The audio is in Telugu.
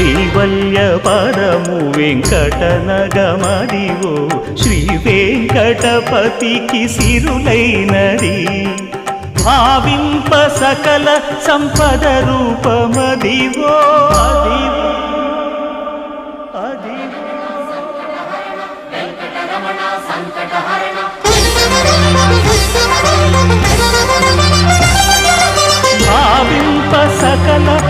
కైవల్య పదము వెంకటనగమదివో శ్రీ వెంకటపతికి సిరులైనది. భావింప సకల సంపద రూపమదివో. అదివో అదివో. భావింప సకల